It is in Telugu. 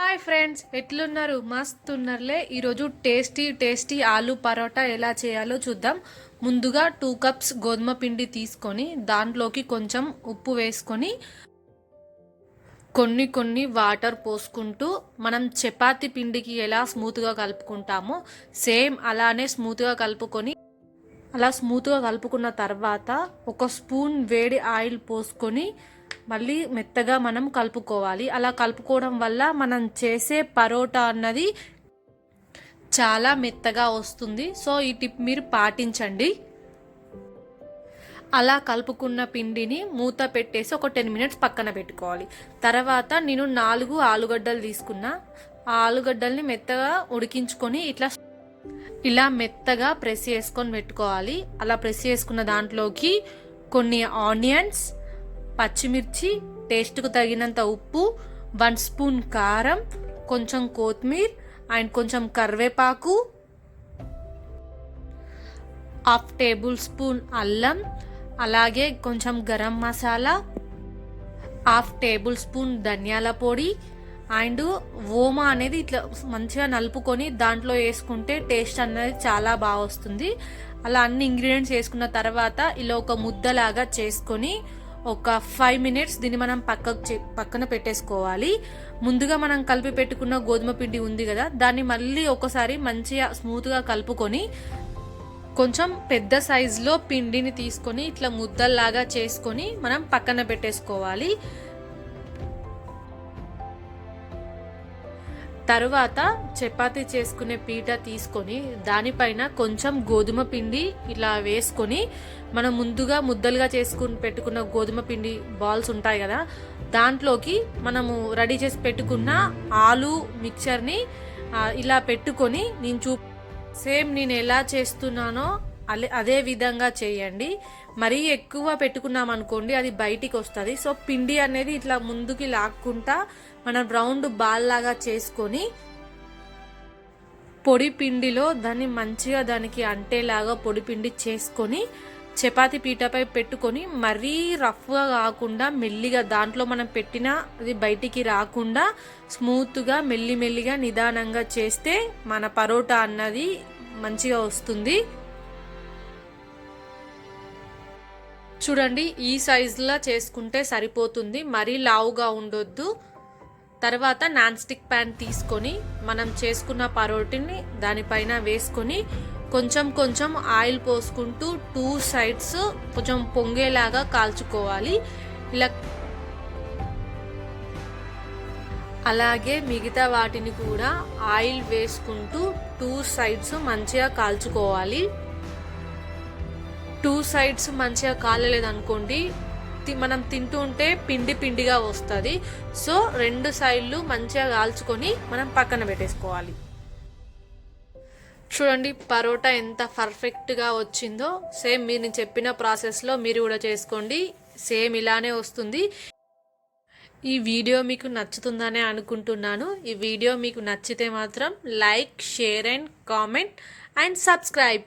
హాయ్ ఫ్రెండ్స్ ఎట్లున్నారు? మస్త్ ఉన్నారులే ఈరోజు టేస్టీ టేస్టీ ఆలు పరోటా ఎలా చేయాలో చూద్దాం. ముందుగా టూ కప్స్ గోధుమ పిండి తీసుకొని దాంట్లోకి కొంచెం ఉప్పు వేసుకొని కొన్ని కొన్ని వాటర్ పోసుకుంటూ మనం చపాతి పిండికి ఎలా స్మూత్గా కలుపుకుంటామో సేమ్ అలానే స్మూత్గా కలుపుకొని అలా స్మూత్గా కలుపుకున్న తర్వాత ఒక స్పూన్ వేడి ఆయిల్ పోసుకొని మళ్ళీ మెత్తగా మనం కలుపుకోవాలి. అలా కలుపుకోవడం వల్ల మనం చేసే పరోటా అన్నది చాలా మెత్తగా వస్తుంది. సో ఈ టిప్ మీరు పాటించండి. అలా కలుపుకున్న పిండిని మూత పెట్టేసి ఒక టెన్ మినిట్స్ పక్కన పెట్టుకోవాలి. తర్వాత నేను నాలుగు ఆలుగడ్డలు తీసుకున్నా. ఆ ఆలుగడ్డల్ని మెత్తగా ఉడికించుకొని ఇట్లా ఇలా మెత్తగా ప్రెస్ చేసుకొని పెట్టుకోవాలి. అలా ప్రెస్ చేసుకున్న దాంట్లోకి కొన్ని ఆనియన్స్ పచ్చిమిర్చి టేస్ట్కు తగినంత ఉప్పు వన్ స్పూన్ కారం కొంచెం కొత్తిమీర్ అండ్ కొంచెం కరివేపాకు హాఫ్ టేబుల్ స్పూన్ అల్లం అలాగే కొంచెం garam masala half tablespoon ధనియాల పొడి అండ్ ఓమా అనేది ఇట్లా మంచిగా నలుపుకొని దాంట్లో వేసుకుంటే టేస్ట్ అనేది చాలా బాగా వస్తుంది. అలా అన్ని ఇంగ్రీడియంట్స్ వేసుకున్న తర్వాత ఇలా ఒక ముద్దలాగా చేసుకొని ఒక ఫైవ్ మినిట్స్ దీన్ని మనం పక్కకు పక్కన పెట్టేసుకోవాలి. ముందుగా మనం కలిపి పెట్టుకున్న గోధుమ పిండి ఉంది కదా దాన్ని మళ్ళీ ఒకసారి మంచిగా స్మూత్గా కలుపుకొని కొంచెం పెద్ద సైజులో పిండిని తీసుకొని ఇట్లా ముద్దల్లాగా చేసుకొని మనం పక్కన పెట్టేసుకోవాలి. తరువాత చపాతీ చేసుకునే పీట తీసుకొని దానిపైన కొంచెం గోధుమ పిండి ఇలా వేసుకొని మనం ముందుగా ముద్దలుగా చేసుకుని పెట్టుకున్న గోధుమ పిండి బాల్స్ ఉంటాయి కదా దాంట్లోకి మనము రెడీ చేసి పెట్టుకున్న ఆలు మిక్చర్ని ఇలా పెట్టుకొని నేను చూ సేమ్ నేను ఎలా చేస్తున్నానో అదే విధంగా చేయండి. మరీ ఎక్కువ పెట్టుకున్నాం అనుకోండి అది బయటికి వస్తుంది. సో పిండి అనేది ఇట్లా ముందుకి లాక్కుంటా మనం రౌండ్ బాల్ లాగా చేసుకొని పొడి పిండిలో దాన్ని మంచిగా దానికి అంటేలాగా పొడి పిండి చేసుకొని చపాతి పీటపై పెట్టుకొని మరీ రఫ్గా కాకుండా మెల్లిగా దాంట్లో మనం పెట్టిన అది బయటికి రాకుండా స్మూత్గా మెల్లి మెల్లిగా నిదానంగా చేస్తే మన పరోటా అన్నది మంచిగా వస్తుంది. చూడండి ఈ సైజులా చేసుకుంటే సరిపోతుంది. మరీ లావుగా ఉండొద్దు. తర్వాత నాన్ స్టిక్ ప్యాన్ తీసుకొని మనం చేసుకున్న పరోటిని దానిపైన వేసుకొని కొంచెం కొంచెం ఆయిల్ పోసుకుంటూ టూ సైడ్స్ కొంచెం పొంగేలాగా కాల్చుకోవాలి. ఇలా అలాగే మిగతా వాటిని కూడా ఆయిల్ వేసుకుంటూ టూ సైడ్స్ మంచిగా కాల్చుకోవాలి. టూ సైడ్స్ మంచిగా కాలలేదు అనుకోండి మనం తింటూ ఉంటే పిండి పిండిగా వస్తుంది. సో రెండు సైడ్లు మంచిగా కాల్చుకొని మనం పక్కన పెట్టేసుకోవాలి. చూడండి పరోటా ఎంత పర్ఫెక్ట్గా వచ్చిందో. సేమ్ మీరు నేను చెప్పిన ప్రాసెస్లో మీరు కూడా చేసుకోండి. సేమ్ ఇలానే వస్తుంది. ఈ వీడియో మీకు నచ్చుతుందనే అనుకుంటున్నాను. ఈ వీడియో మీకు నచ్చితే మాత్రం like share and comment and subscribe.